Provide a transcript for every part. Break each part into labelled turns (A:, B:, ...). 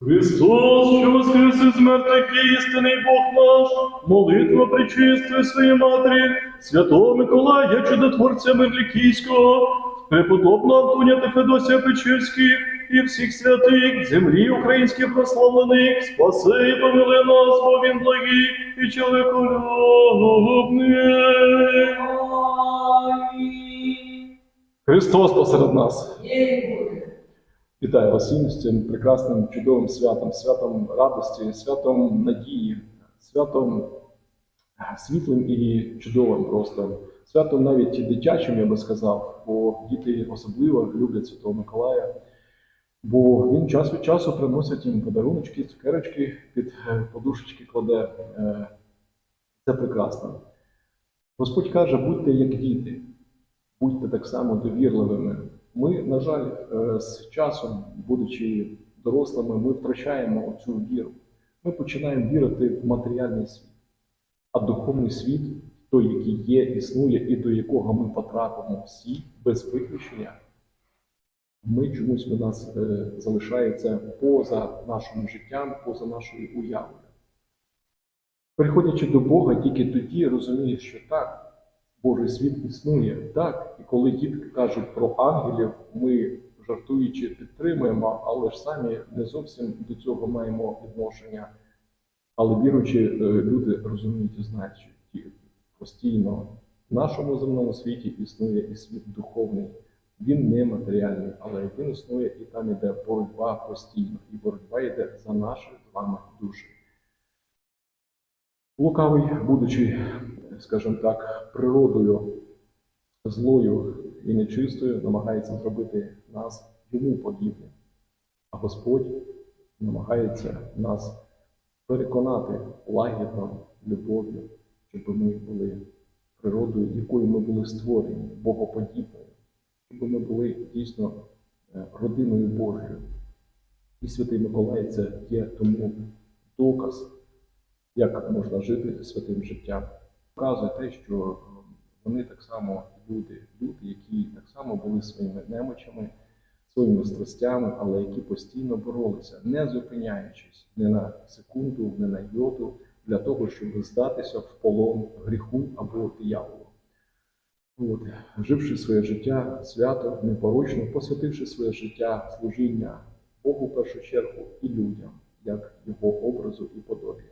A: Христос, що воскрес із мертвих істинний Бог наш, молитва причистої своїй матері, святого Миколая, чудотворця Мерлікійського, преподобного Антоня та Федосія Печерських і всіх святих, землі українських прославлених, спаси і помили нас, бо він благий і чоловіколюбний. Христос посеред нас. Вітаю вас всім з цим прекрасним чудовим святом, святом радості, святом надії, святом е, світлим і чудовим просто. Святом навіть дитячим, я би сказав, бо діти особливо люблять Святого Миколая, бо він час від часу приносить їм подаруночки, цукерочки під е, подушечки кладе. Е, Це прекрасно. Господь каже, будьте як діти, будьте так само довірливими. Ми, на жаль, е, з часом, будучи дорослими, ми втрачаємо цю віру. Ми починаємо вірити в матеріальний світ, а духовний світ, той, який є, існує, і до якого ми потрапимо всі без виключення, ми чомусь у нас е, залишається поза нашим життям, поза нашою уявою. Приходячи до Бога, тільки тоді розумієш, що так, Божий світ існує. Так, і коли дітки кажуть про ангелів, ми жартуючи підтримуємо, але ж самі не зовсім до цього маємо відношення. Але віруючі е, люди розуміють і знають, що ті- постійно в нашому земному світі існує і світ духовний. Він не матеріальний, але він існує і там іде боротьба постійно, і боротьба йде за наші з вами душі. Лукавий, будучи, скажімо так, природою злою і нечистою, намагається зробити нас йому подібним. А Господь намагається нас переконати лагідно, любов'ю, щоб ми були природою, якою ми були створені, богоподібною, щоб ми були дійсно е, родиною Божою. І Святий Миколай це є тому доказ як можна жити святим життям. Показує те, що е, вони так само люди, люди, які так само були своїми немочами, своїми страстями, але які постійно боролися, не зупиняючись ні на секунду, ні на йоту, для того, щоб здатися в полон гріху або дияволу. От, живши своє життя свято, непорочно, посвятивши своє життя служіння Богу в першу чергу і людям, як його образу і подобі.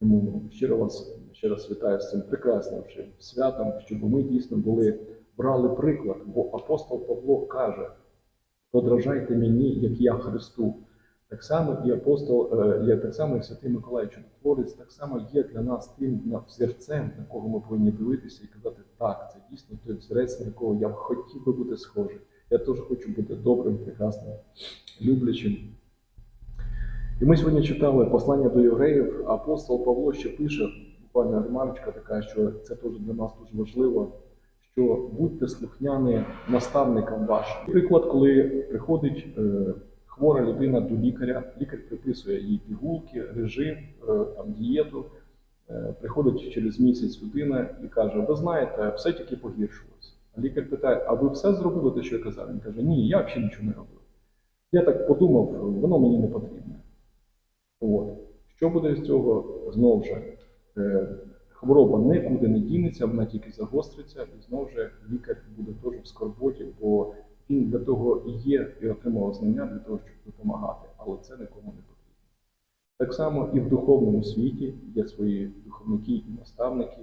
A: Тому щиро вас ще раз вітаю з цим прекрасним святом, щоб ми дійсно були, брали приклад, бо апостол Павло каже: подражайте мені, як я Христу. Так само і апостол, е, так само і святий Миколай Чудотворець, так само є для нас тим взірцем, на кого ми повинні дивитися і казати, так, це дійсно той взірець, на якого я хотів би бути схожий. Я теж хочу бути добрим, прекрасним, люблячим. І ми сьогодні читали послання до євреїв. Апостол Павло ще пише, буквально ремарочка така, що це теж для нас дуже важливо, що будьте слухняні наставникам вашим. Приклад, коли приходить е, хвора людина до лікаря, лікар приписує їй пігулки, режим, е, там, дієту. Е, приходить через місяць людина і каже: Ви знаєте, все тільки погіршилось. А лікар питає: А ви все зробили те, що я казав? Він каже: Ні, я взагалі нічого не робив. Я так подумав, воно мені не потрібне. От. Що буде з цього? Знову ж, хвороба нікуди не дінеться, вона тільки загостриться, і знову ж лікар буде теж в скорботі, бо він для того і є і отримав знання для того, щоб допомагати, але це нікому не потрібно. Так само і в духовному світі є свої духовники і наставники,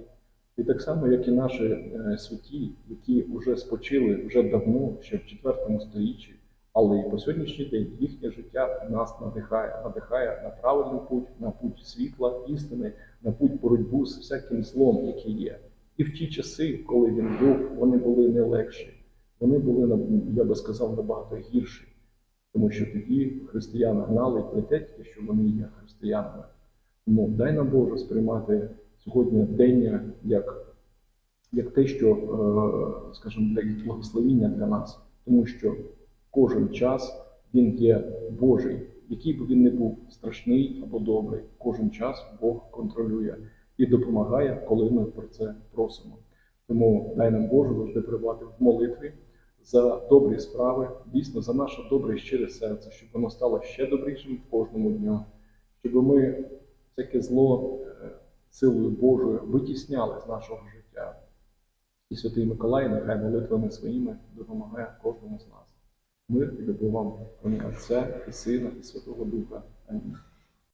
A: і так само, як і наші е, святі, які вже спочили вже давно, ще в IV сторіччі, але і по сьогоднішній день їхнє життя нас надихає, надихає на правильний путь, на путь світла, істини, на путь боротьбу з всяким злом, який є. І в ті часи, коли він був, вони були не легші, вони були, я би сказав, набагато гірші. Тому що тоді християни гнали не те що вони є християнами. Тому дай нам Боже сприймати сьогодні день як, як те, що, е, скажімо, для благословіння для нас, тому що кожен час він є Божий, який би він не був страшний або добрий, кожен час Бог контролює і допомагає, коли ми про це просимо. Тому дай нам Боже завжди перебувати в молитві, за добрі справи, дійсно за наше добре і щире серце, щоб воно стало ще добрішим кожному дню, щоб ми всяке зло е, силою Божою витісняли з нашого життя. І Святий Миколай нехай молитвами своїми допомагає кожному з нас. Мир і любов вам, Отця і Сина, і Святого Духа. Амінь.